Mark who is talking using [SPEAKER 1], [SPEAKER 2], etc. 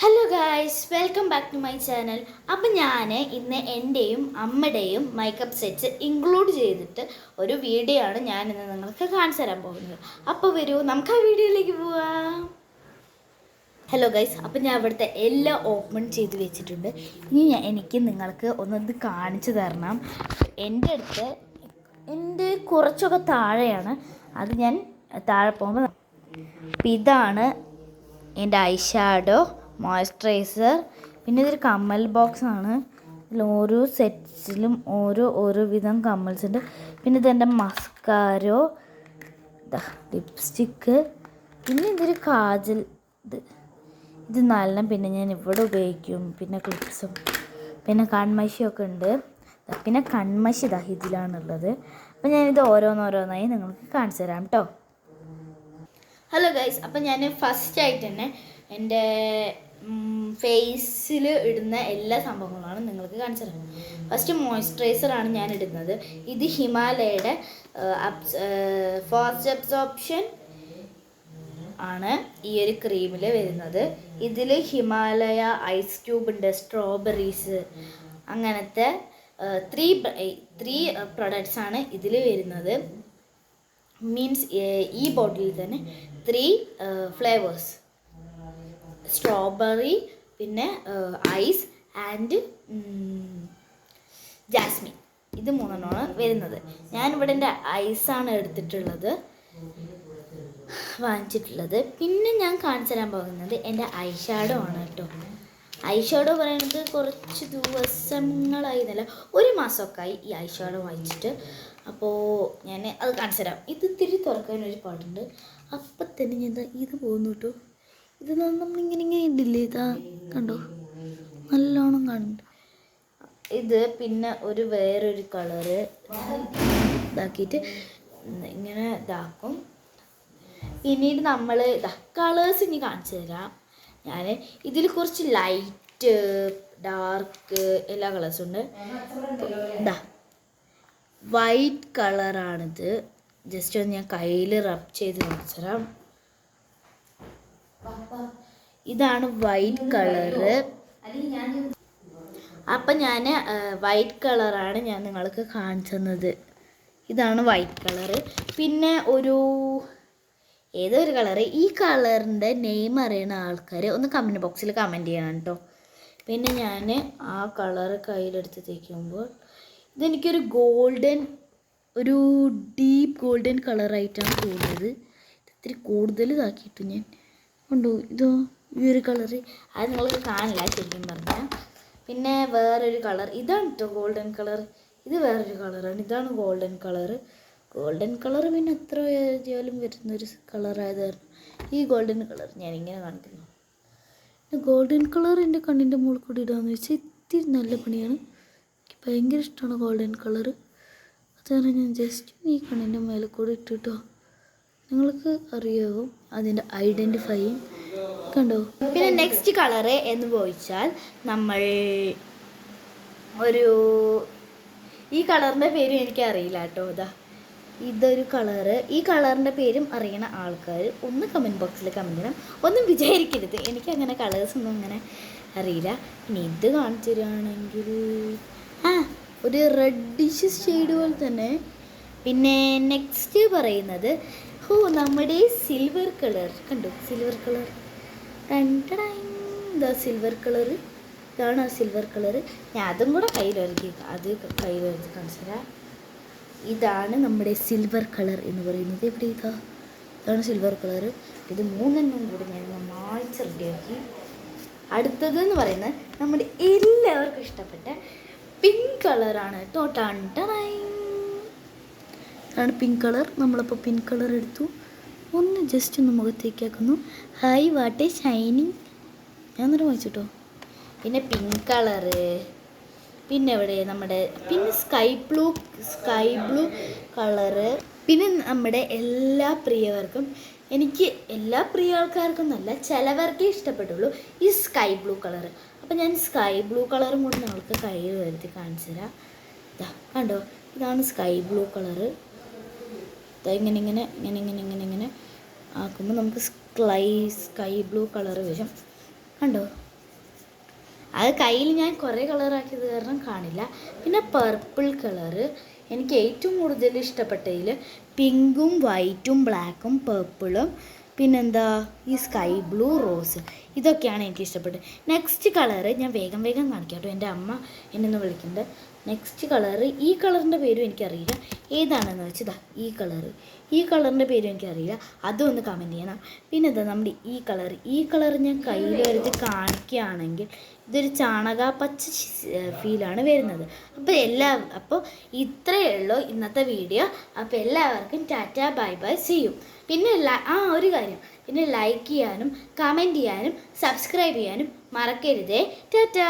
[SPEAKER 1] Hello guys welcome back to my channel അപ്പം ഞാൻ ഇന്ന് എന്റെയും അമ്മയുടെയും മേക്കപ്പ് സെറ്റ്സ് ഇൻക്ലൂഡ് ചെയ്തിട്ട് ഒരു വീഡിയോ ആണ് ഞാൻ ഇന്ന് നിങ്ങൾക്ക് കാണിച്ചു തരാൻ പോകുന്നത്. അപ്പോൾ വരൂ നമുക്ക് ആ വീഡിയോയിലേക്ക് പോവാം. ഹലോ ഗൈസ് അപ്പം ഞാൻ ഇവിടുത്തെ എല്ലാം ഓപ്പൺ ചെയ്ത് വെച്ചിട്ടുണ്ട്. ഇനി ഞാൻ എനിക്ക് നിങ്ങൾക്ക് ഒന്നത് കാണിച്ചു തരണം. എന്റെ അടുത്ത് എന്റെ കുറച്ചൊക്കെ താഴെയാണ്. അത് ഞാൻ താഴെ പോകുമ്പോൾ ഇതാണ് എന്റെ ഐ ഷാഡോ മോയ്സ്ചറൈസർ പിന്നെ ഇതൊരു കമ്മൽ ബോക്സ് ആണ് ഇതിൽ ഓരോ സെറ്റ്സിലും ഓരോ ഓരോ വിധം കമ്മൽസ് ഉണ്ട് പിന്നെ ഇതെന്റെ മസ്കാരോ ലിപ്സ്റ്റിക്ക് പിന്നെ ഇതൊരു കാജൽ ഇത്. ഇത് നല്ല പിന്നെ ഞാൻ ഇവിടെ ഉപയോഗിക്കും. പിന്നെ ക്ലിപ്സും പിന്നെ കൺമഷിയൊക്കെ ഉണ്ട്. പിന്നെ കൺമഷി ദാ ഇതിലാണുള്ളത്. അപ്പം ഞാനിത് ഓരോന്നോരോന്നായി നിങ്ങൾക്ക് കാണിച്ചു തരാം കേട്ടോ. ഹലോ ഗൈസ് അപ്പം ഞാൻ ഫസ്റ്റ് ആയിട്ട് തന്നെ എന്റെ ഫേസിൽ ഇടുന്ന എല്ലാ സംഭവങ്ങളാണ് നിങ്ങൾക്ക് കാണിച്ചു തരുന്നത് ഫസ്റ്റ് മോയ്സ്ചറൈസറാണ് ഞാൻ ഇടുന്നത്. ഇത് ഹിമാലയയുടെ ഫാസ്റ്റ് അബ്സോപ്ഷൻ ആണ് ഈ ഒരു ക്രീമിൽ വരുന്നത്. ഇതിൽ ഹിമാലയ ഐസ് ക്യൂബ് ഉണ്ട് സ്ട്രോബെറീസ് അങ്ങനത്തെ ത്രീ ത്രീ പ്രൊഡക്ട്സാണ് ഇതിൽ വരുന്നത്. മീൻസ് ഈ ബോട്ടിലിൽ തന്നെ ത്രീ ഫ്ലേവേഴ്സ് സ്ട്രോബെറി പിന്നെ ഐസ് ആൻഡ് ജാസ്മിൻ ഇത് മൂന്നെണ്ണമാണ് വരുന്നത്. ഞാനിവിടെ എന്റെ ഐസാണ് എടുത്തിട്ടുള്ളത്. വാങ്ങിച്ചിട്ടുള്ളത്. പിന്നെ ഞാൻ കാണിച്ചു തരാൻ പോകുന്നത് എന്റെ ഐഷാഡോ ഷാഡോ ആണ് കേട്ടോ. ഐഷാഡോ ഷാഡോ പറയുന്നത് കുറച്ച് ദിവസങ്ങളായി എന്നല്ല ഒരു മാസമൊക്കെ ആയി ഈ ഐഷാഡോ വാങ്ങിച്ചിട്ട്. അപ്പോൾ ഞാൻ അത് കാണിച്ചു തരാം. ഇത് തിരി തുറക്കാൻ ഒരു പാടുണ്ട്. അപ്പം തന്നെ ഞാൻ ഇത് പോകുന്നു കേട്ടോ. ഇത് നമ്മളിങ്ങനെ ഇങ്ങനെ ഇടില്ലേ? ഇതാ കണ്ടോ? നല്ലോണം കാണുന്നുണ്ട്. ഇത് പിന്നെ ഒരു വേറൊരു കളറ് ഇതാക്കിയിട്ട് ഇങ്ങനെ ഇതാക്കും. പിന്നീട് നമ്മൾ ഇതാ കളേഴ്സ് ഇനി കാണിച്ചു തരാം. ഞാൻ ഇതിൽ കുറച്ച് ലൈറ്റ് ഡാർക്ക് എല്ലാ കളേഴ്സും ഉണ്ട്. ഇതാ. വൈറ്റ് കളറാണിത്. ജസ്റ്റ് ഒന്ന് ഞാൻ കയ്യിൽ റബ് ചെയ്ത് കാണിച്ചു തരാം ഇതാണ് വൈറ്റ് കളറ്. അപ്പം ഞാൻ വൈറ്റ് കളറാണ് ഞാൻ നിങ്ങൾക്ക് കാണിച്ചു തന്നത് ഇതാണ് വൈറ്റ് കളറ്. പിന്നെ ഒരു ഏതൊരു കളറ്. ഈ കളറിന്റെ നെയിം അറിയുന്ന ആൾക്കാർ ഒന്ന് കമന്റ് ബോക്സിൽ കമന്റ് ചെയ്യണം കേട്ടോ. പിന്നെ ഞാൻ ആ കളറ് കയ്യിലെടുത്ത് തേക്കുമ്പോൾ ഇതെനിക്കൊരു ഗോൾഡൻ ഒരു ഡീപ്പ് ഗോൾഡൻ കളറായിട്ടാണ് തോന്നിയത്. ഇത്തിരി കൂടുതൽ ഇതാക്കിയിട്ട് ഞാൻ. കൊണ്ടു ഇതോ? ഈ ഒരു കളർ അത് നിങ്ങൾക്ക് കാണില്ല ശരിക്കും പറഞ്ഞാൽ പിന്നെ വേറൊരു കളർ. ഇതാണ് കേട്ടോ ഗോൾഡൻ കളർ. ഇത് വേറൊരു കളറാണ്. ഇതാണ് ഗോൾഡൻ കളർ ഗോൾഡൻ കളർ പിന്നെ എത്ര എഴുതിയാലും വരുന്നൊരു കളറായത് കാരണം ഈ ഗോൾഡൻ കളർ ഞാനിങ്ങനെ കാണിക്കുന്നു. ഗോൾഡൻ കളർ എന്റെ കണ്ണിന്റെ മുകളിൽ കൂടി ഇടാന്ന് വെച്ചാൽ ഇത്തിരി നല്ല പണിയാണ്. ഭയങ്കര ഇഷ്ടമാണ് ഗോൾഡൻ കളർ അതാണ് ഞാൻ ജസ്റ്റ് ഈ കണ്ണിന്റെ മേലെ കൂടി ഇട്ടിട്ടോ. നിങ്ങൾക്ക് അറിയാവും അതിന്റെ ഐഡന്റിഫൈയും കണ്ടോ? പിന്നെ നെക്സ്റ്റ് കളറ് എന്ന് ചോദിച്ചാൽ നമ്മൾ ഒരു ഈ കളറിന്റെ പേരും എനിക്ക് അറിയില്ല കേട്ടോ. ഇതാ ഇതൊരു കളറ് ഈ കളറിന്റെ പേരും അറിയണ ആൾക്കാർ ഒന്ന് കമന്റ് ബോക്സിൽ കമന്റ് ചെയ്യണം ഒന്നും വിചാരിക്കരുത്. എനിക്കങ്ങനെ കളേഴ്സൊന്നും അങ്ങനെ അറിയില്ല. ഇനി ഇത് കാണിച്ചു തരികയാണെങ്കിൽ ഒരു റെഡിഷ് ഷെയ്ഡ് പോലെ തന്നെ. പിന്നെ നെക്സ്റ്റ് പറയുന്നത് ഹോ നമ്മുടെ സിൽവർ കളർ കണ്ടു? സിൽവർ കളർ ഇതാ സിൽവർ കളർ ഇതാണ് ആ സിൽവർ കളർ ഞാൻ അതും കൂടെ കയ്യിൽ വരയ്ക്കി അത് കയ്യിൽ വരച്ച് കാണിച്ചാ ഇതാണ് നമ്മുടെ സിൽവർ കളർ എന്ന് പറയുന്നത്. എവിടെ ഇതാ? ഇതാണ് സിൽവർ കളർ ഇത് മൂന്നെണ്ണം കൂടി ഞാൻ നന്നായി റെഡിയാക്കി അടുത്തത് എന്ന് പറയുന്നത് നമ്മുടെ എല്ലാവർക്കും ഇഷ്ടപ്പെട്ട പിങ്ക് കളറാണ് കേട്ടോ ടൺ ആണ് പിങ്ക് കളർ നമ്മളിപ്പോൾ പിങ്ക് കളർ എടുത്തു. ഒന്ന് ജസ്റ്റ് ഒന്ന് മുഖത്തേക്ക് ആക്കുന്നു. ഹൈ വാട്ട് ഷൈനിങ് ഞാൻ എന്നിട്ട് വായിച്ചിട്ടോ. പിന്നെ പിങ്ക് കളറ് പിന്നെ ഇവിടെ നമ്മുടെ പിന്നെ sky blue sky blue colour പിന്നെ നമ്മുടെ എല്ലാ പ്രിയവർക്കും എനിക്ക് എല്ലാ പ്രിയ ആൾക്കാർക്കും നല്ല ചിലവർക്കേ ഇഷ്ടപ്പെട്ടുള്ളൂ ഈ സ്കൈ ബ്ലൂ കളർ അപ്പം ഞാൻ സ്കൈ ബ്ലൂ കളറും കൂടി നിങ്ങൾക്ക് കയ്യിൽ വരുത്തി കാണിച്ചു തരാം. ഇതാ കണ്ടോ? ഇതാണ് സ്കൈ ബ്ലൂ കളറ് ഇങ്ങനെ ഇങ്ങനെ ഇങ്ങനെ ഇങ്ങനെ ഇങ്ങനെ ഇങ്ങനെ ആക്കുമ്പോൾ നമുക്ക് സ്കൈ സ്കൈ ബ്ലൂ കളർ വരും. കണ്ടോ? അത് കയ്യിൽ ഞാൻ കുറേ കളറാക്കിയത് കാരണം കാണില്ല. പിന്നെ പർപ്പിൾ കളറ് എനിക്ക് ഏറ്റവും കൂടുതൽ ഇഷ്ടപ്പെട്ടതിൽ പിങ്കും വൈറ്റും ബ്ലാക്കും പേർപ്പിളും പിന്നെന്താ? ഈ സ്കൈ ബ്ലൂ റോസ് ഇതൊക്കെയാണ് എനിക്ക് ഇഷ്ടപ്പെട്ടത്. നെക്സ്റ്റ് കളറ് ഞാൻ വേഗം വേഗം കാണിക്കാം കേട്ടോ. എന്റെ അമ്മ എന്നെ ഒന്ന് വിളിക്കുന്നുണ്ട്. നെക്സ്റ്റ് കളർ ഈ കളറിന്റെ പേരും എനിക്കറിയില്ല. ഏതാണെന്ന് വെച്ചതാ ഈ കളർ ഈ കളറിന്റെ പേരും എനിക്കറിയില്ല. അതൊന്ന് കമന്റ് ചെയ്യണം. പിന്നെ എന്താ നമ്മുടെ ഈ കളർ ഈ കളർ ഞാൻ കയ്യിൽ വരച്ച് കാണിക്കുകയാണെങ്കിൽ ഇതൊരു ചാണക പച്ച ഫീലാണ് വരുന്നത്. അപ്പോൾ എല്ലാ അപ്പോൾ ഇത്രയേ ഉള്ളൂ ഇന്നത്തെ വീഡിയോ അപ്പോൾ എല്ലാവർക്കും ടാറ്റ ബൈ ബൈ ചെയ്യും പിന്നെ ആ ഒരു കാര്യം. പിന്നെ ലൈക്ക് ചെയ്യാനും കമന്റ് ചെയ്യാനും സബ്സ്ക്രൈബ് ചെയ്യാനും മറക്കരുതേ. ടാറ്റാ!